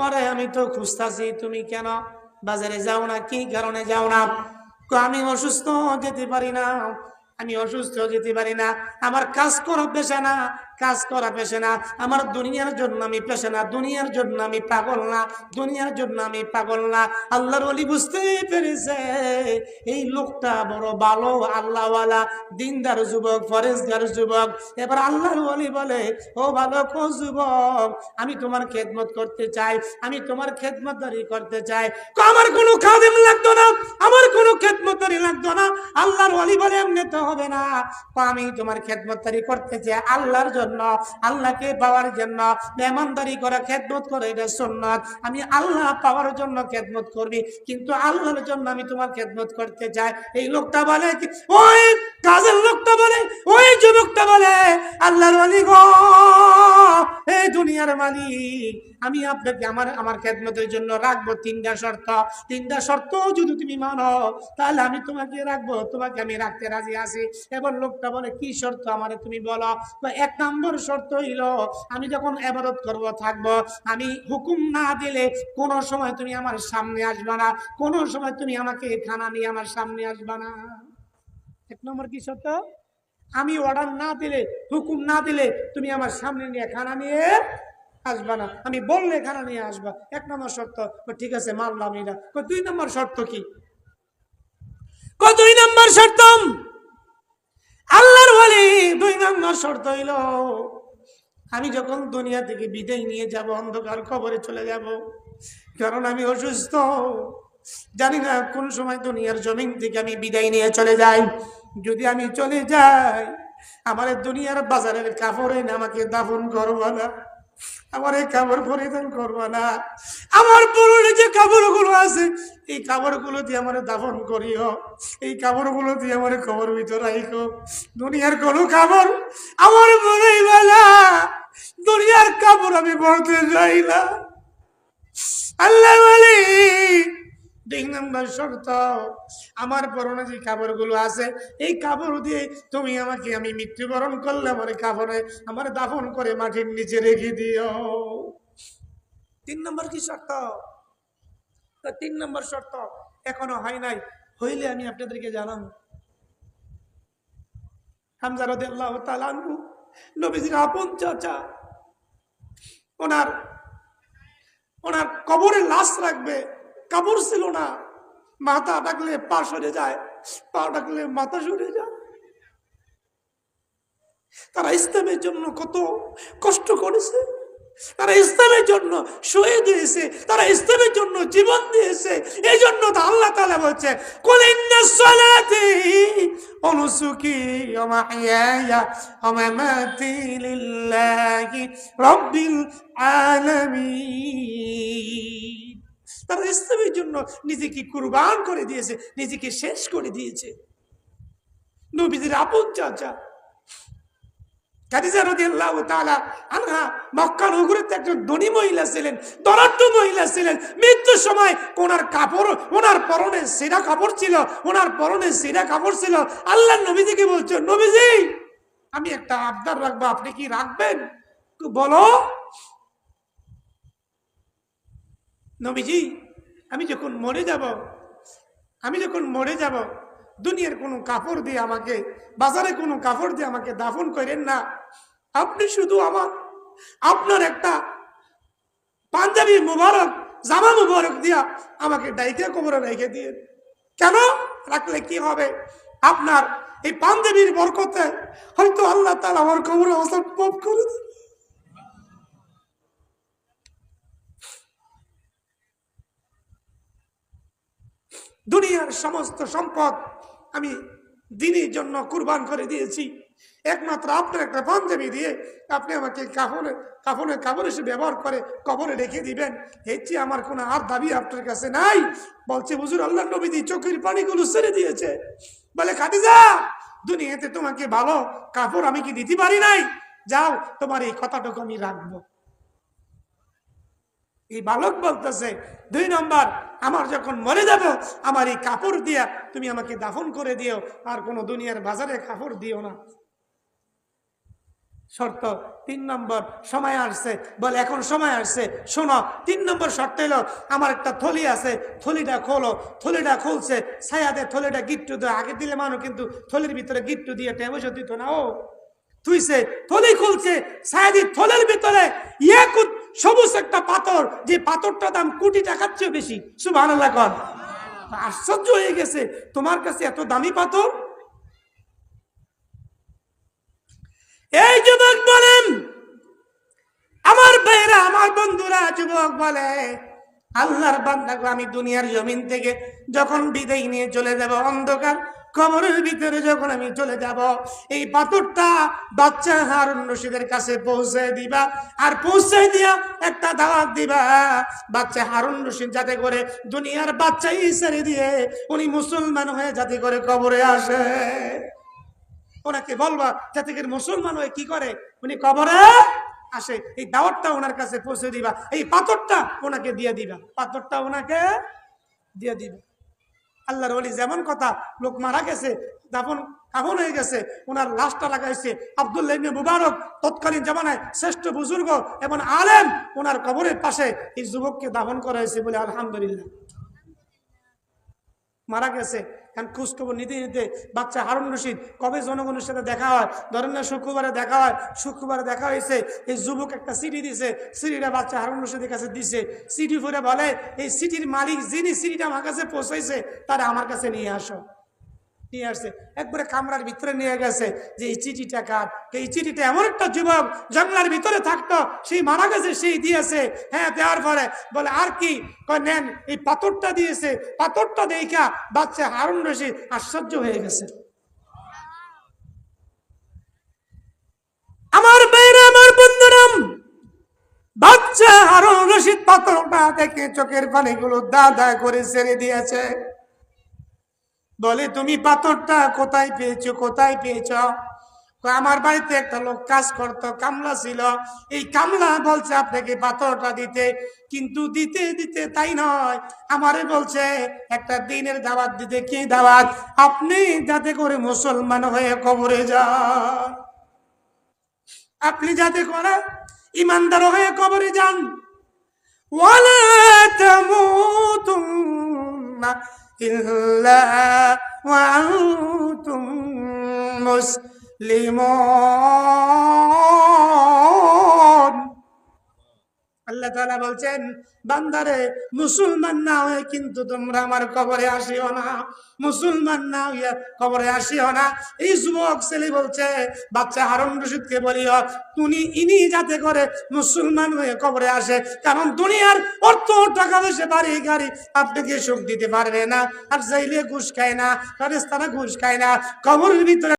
তোমারে আমি তো খুঁজতাছি, তুমি কেন বাজারে যাও না? কি কারণে যাও না? আমি অসুস্থ যেতে পারি না, আমি অসুস্থ যেতে পারি না। আমার কাজ করো পেশা না কাজ করা পেশা না। আমার দুনিয়ার জন্য আমি পেশা না, দুনিয়ার জন্য আমি পাগল না, দুনিয়ার জন্য আমি পাগল না। আল্লাহর অলি বুঝতে পেরেছে, এই লোকটা বড় ভালো আল্লাহওয়ালা, দিনদার যুবক, ফরেজগার যুবক। এবার আল্লাহর অলি বলে, ও ভালো কো যুবক, আমি তোমার খেদমত করতে চাই, আমি তোমার খেদমতদারি করতে চাই। আমার কোনো খাদেম লাগতো না, আমার কোনো খেদমতদারি লাগতো না। আল্লাহর অলি বলে, এমনি তো হবে না। আমি তোমার খেদমতদারি করতে চাই আল্লাহর জন্য। আল্লাহকে পাওয়ার জন্য, মেহমানদারি করা, খেদমত করে, এটা সন্ন্যত আমি আল্লাহ পাওয়ার জন্য খেদমত করবি, কিন্তু আল্লাহর জন্য আমি তোমার খেদমত করতে চাই এই লোকটা বলে ওই কাজের লোকটা বলে, ওই যুবকটা বলে, আল্লাহর অলি গো। এই দুনিয়ার মালিক, আমি আপনাকে আমার আমার খেদমতের জন্য রাখব তিনটা শর্ত। তিনটা শর্ত যদি তুমি মানো, তাহলে আমি তোমাকে রাখব, তোমাকে আমি রাখতে রাজি আছি। এবার লোকটা বলে, কি শর্ত আমারে তুমি বলো? তো এক নম্বর শর্ত হইল, আমি যখন এবাদত করব, থাকব, আমি হুকুম না দিলে কোনো সময় তুমি আমার সামনে আসবা না, কোনো সময় তুমি আমাকে খানা নিয়ে আমার সামনে আসবা না। এক নম্বর কি শর্ত? আমি অর্ডার না দিলে, হুকুম না দিলে তুমি আমার সামনে নিয়ে খানা নিয়ে আসবা না। আমি বললে খানা নিয়ে আসবা। এক নম্বর শর্ত ঠিক আছে মানলাম এটা দুই নম্বর শর্ত কি? দুই নম্বর শর্ত আল্লাহর বলি, দুই নম্বর শর্ত হইল, আমি যখন দুনিয়া থেকে বিদায় নিয়ে যাব, অন্ধকার কবরে চলে যাব, কারণ আমি অসুস্থ। জানি না কোন সময় দুনিয়ার জমিন থেকে আমি বিদায় নিয়ে চলে যাই। যদি আমি চলে যাই, আমার দুনিয়ার বাজারের কাপড় আমাকে দাফন করব না, আমার এই কাপড় পরিধান করব না। আমার পুরনো যে কাপড়গুলো আছে, এই কাপড়গুলো দিয়ে আমার দাফন করিও, এই কাপড়গুলো দিয়ে আমার খবর ভিতরে রাখো দুনিয়ার কোনো কাপড় আমার মনে বেলা দুনিয়ার কাপড় আমি পড়তে যাই না। আল্লাহ বলি দুই নম্বর শর্ত, আমার পরনে যে কাপড়গুলো আছে, এই কাপড় দিয়ে তুমি আমাকে আমি মৃত্যুবরণ করলে আমার কাপড়ে, আমার দাফন করে মাটির নিচে রেখে দিও। তিন নম্বর কি শর্ত? তা তিন নম্বর শর্ত এখনও হয় নাই, হইলে আমি আপনাদেরকে জানাব হামজা রাদিয়াল্লাহু তাআলা আনহু, নবীজির আপন চাচা, ওনার ওনার কবরে লাশ রাখবে কাপড় ছিল না। মাথা ডাকলে পা সরে যায়, পা ডাকলে মাথা সরে যায়। তারা ইসলামের জন্য কত কষ্ট করেছে। তারা ইসলামের জন্য শুয়ে দিয়েছে, তারা ইসলামের জন্য জীবন দিয়েছে। এই জন্য তো আল্লাহ তালা বলছে, কুল ইন্না সালাতি ওয়া নুসুকি ওয়া মাহইয়ায়া ওয়া মামাতি লিল্লাহি রাব্বিল আলামিন। তারা ইসলামের জন্য নিজেকে কুরবান করে দিয়েছে, নিজেকে শেষ করে দিয়েছে। নবীদের আপন চাচা পরনে সেরা কাপড় ছিল, ওনার পরনে সেরা কাপড় ছিল। নবীজি, আমি একটা আবদার রাখব, আপনি কি রাখবেন? বলো নবীজি, আমি যখন মরে যাব, আমি যখন মরে যাব, দুনিয়ার কোনো কাপড় দিয়ে আমাকে, বাজারে কোনো কাপড় দিয়ে আমাকে দাফন করেন না। আপনি শুধু আমার, আপনার একটা পাঞ্জাবি মুবারক, জামা মুবারক দিয়া আমাকে ডাইকে কবরে রেখে দিয়ে কেন? রাখলে কি হবে? আপনার এই পাঞ্জাবির বরকতে হয়তো আল্লাহ তালা আমার অবস্থান মাফ করে দেবে দুনিয়ার সমস্ত সম্পদ আমি দিনের জন্য কুরবান করে দিয়েছি। একমাত্র আপনার একটা পাঞ্জাবি দিয়ে আপনি আমাকে কাফনে কাফনের কাপড় এসে ব্যবহার করে কবরে রেখে দিবেন। চেয়ে আমার কোনো আর দাবি আপনার কাছে নাই। বলছে, হুজুর, আল্লাহ নবীদি চোখের পানিগুলো ছেড়ে দিয়েছে। বলে, খাদিজা, দুনিয়াতে তোমাকে ভালো কাপড় আমি কি দিতে পারি নাই? যাও, তোমার এই কথাটুকু আমি রাখব। এই বালক বলতেছে, দুই নম্বর, আমার যখন মরে যাব, আমার এই কাপড় দিয়া তুমি আমাকে দাফন করে দিও, আর কোনো দুনিয়ার বাজারে কাপড় দিও না। শর্ত, তিন নম্বর, সময় আসছে। বলে, এখন সময় আসছে, শোনো, তিন নম্বর শর্ত এলো আমার একটা থলি আছে, থলিটা খোলো, থলিটা খুলছে, ছায়াতে থলিটা গিট্টু দেয়। আগে দিলে মানুষ কিন্তু থলির ভিতরে গিট্টু দিয়ে টেবসে দিত না, ও। তুইছে থলি খুলছে ছায়াদি থলের ভিতরে ইয়াকুত সবুজ একটা পাথর, যে পাথরটা দাম কোটি টাকার চেয়ে বেশি। সুবাহ আশ্চর্য হয়ে গেছে, তোমার কাছে এত দামি পাথর? এই যুবক বলেন, আমার ভাইরা আমার বন্ধুরা, যুবক বলে, আল্লাহর বান্দাকে আমি দুনিয়ার জমিন থেকে যখন বিদায় নিয়ে চলে যাব অন্ধকার কবরের ভিতরে যখন আমি চলে যাব, এই পাথরটা বাচ্চা হারুন রশিদের কাছে পৌঁছে দিবা। আর পৌঁছে দিয়া একটা দাওয়াত দিবা। বাচ্চা হারুন রশিদ যাতে করে দুনিয়ার বাচ্চাই ছেড়ে দিয়ে উনি মুসলমান হয়ে যাতে করে কবরে আসে। ওনাকে বলবা যাতে করে মুসলমান হয়ে কি করে? উনি কবরে আসে। এই দাওয়াতটা ওনার কাছে পৌঁছে দিবা। এই পাথরটা ওনাকে দিয়ে দিবা। পাথরটা ওনাকে দিয়ে দিবা। আল্লাহর বলি যেমন কথা লোক মারা গেছে, দাফন কাফন হয়ে গেছে, ওনার লাশটা লাগাইছে আবদুল্লাহ ইবনে মুবারক তৎকালীন জামানায় শ্রেষ্ঠ বুজুর্গ এবং আলেম, ওনার কবরের পাশে এই যুবককে দাফন করা হয়েছে বলে আলহামদুলিল্লাহ। মারা গেছে। কারণ খোঁজখবর নিতে নিতে বাচ্চা হারুন রশিদ, কবে জনগণের সাথে দেখা হয়? ধরেন না শুক্রবারে দেখা হয়, শুক্রবারে দেখা হয়েছে, এই যুবক একটা সিটি দিছে সিটিটা বাচ্চা হারুন রশিদের কাছে দিছে। সিটি ফুরে বলে, এই সিটির মালিক যিনি সিটিটা আমার কাছে পৌঁছাইছে, তারা আমার কাছে নিয়ে আসো। নিয়ে আসছে। একবারে কামরার ভিতরে নিয়ে গেছে যে এই চিঠিটা কার? এই চিঠিটা এমন একটা যুবক জঙ্গলার ভিতরে থাকতো, সেই মারা গেছে, সেই দিয়েছে হ্যাঁ দেওয়ার পরে বলে, আর কি? নেন, এই পাথরটা দিয়েছে, পাথরটা দেখা বাচ্চা হারুন রশিদ আশ্চর্য হয়ে গেছে। আমার বেড়ে আমার বন্ধুরাম বাচ্চা হারুন রশিদ পাথরটা দেখে চোখের পানিগুলো দা দা করে ছেড়ে দিয়েছে। বলে, তুমি পাথরটা কোথায় পেয়েছ? কোথায় পেয়েছ? আমার বাড়িতে একটা লোক কাজ করতো, কামলা ছিল। এই কামলা বলছে আপনাকে পাথরটা দিতে, কিন্তু দিতে দিতে তাই নয়। আমারে বলছে, একটা দিনের দাওয়াত দিতে, কি দাওয়াত? আপনি যাতে করে মুসলমান হয়ে কবরে যা আপনি যাতে করে ইমানদার হয়ে কবরে যান। ওয়ালা إلا وأنتم مسلمون আল্লাহ তাআলা বলছেন, বান্দারে, মুসলমান না হয়ে কিন্তু তোমরা আমার কবরে আসিও না। মুসলমান না হইয়া কবরে আসিও না। এই যুবক ছেলে বলছে, বাচ্চা হারুন রশিদকে বলিও, তুমি ইনি যাতে করে মুসলমান হয়ে কবরে আসে, কারণ দুনিয়ার অর্থ টাকা পয়সা, বাড়ি, গাড়ি, আপনাকে সুখ দিতে পারবে না। আর চাইলে ঘুষ খায় না তারা ঘুষ খায় না, কবরের ভিতরে